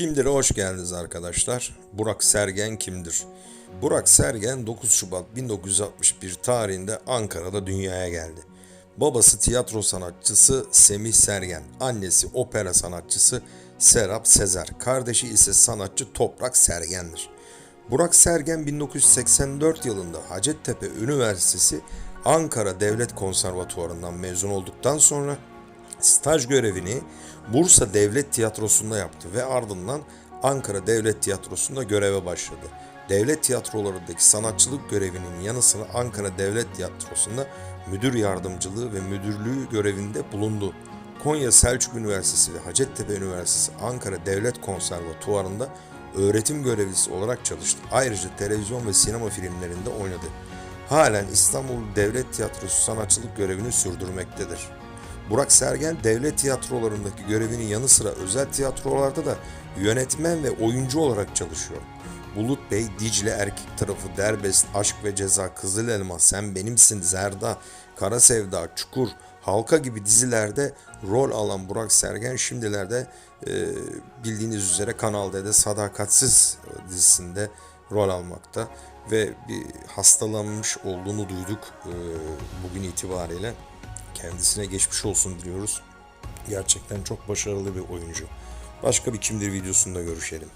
Kimdir'e hoş geldiniz arkadaşlar. Burak Sergen kimdir? Burak Sergen 9 Şubat 1961 tarihinde Ankara'da dünyaya geldi. Babası tiyatro sanatçısı Semih Sergen, annesi opera sanatçısı Serap Sezer, kardeşi ise sanatçı Toprak Sergen'dir. Burak Sergen 1984 yılında Hacettepe Üniversitesi Ankara Devlet Konservatuvarı'ndan mezun olduktan sonra staj görevini Bursa Devlet Tiyatrosu'nda yaptı ve ardından Ankara Devlet Tiyatrosu'nda göreve başladı. Devlet tiyatrolarındaki sanatçılık görevinin yanı sıra Ankara Devlet Tiyatrosu'nda müdür yardımcılığı ve müdürlüğü görevinde bulundu. Konya Selçuk Üniversitesi ve Hacettepe Üniversitesi Ankara Devlet Konservatuvarı'nda öğretim görevlisi olarak çalıştı. Ayrıca televizyon ve sinema filmlerinde oynadı. Halen İstanbul Devlet Tiyatrosu sanatçılık görevini sürdürmektedir. Burak Sergen devlet tiyatrolarındaki görevinin yanı sıra özel tiyatrolarda da yönetmen ve oyuncu olarak çalışıyor. Bulut Bey, Dicle Erkek Tarafı, Derbest, Aşk ve Ceza, Kızıl Elma, Sen Benimsin, Zerda, Kara Sevda, Çukur, Halka gibi dizilerde rol alan Burak Sergen şimdilerde e, bildiğiniz üzere Kanal D'de Sadakatsiz dizisinde rol almakta ve bir hastalanmış olduğunu duyduk e, bugün itibariyle. Kendisine geçmiş olsun diliyoruz. Gerçekten çok başarılı bir oyuncu. Başka bir kimdir videosunda görüşelim.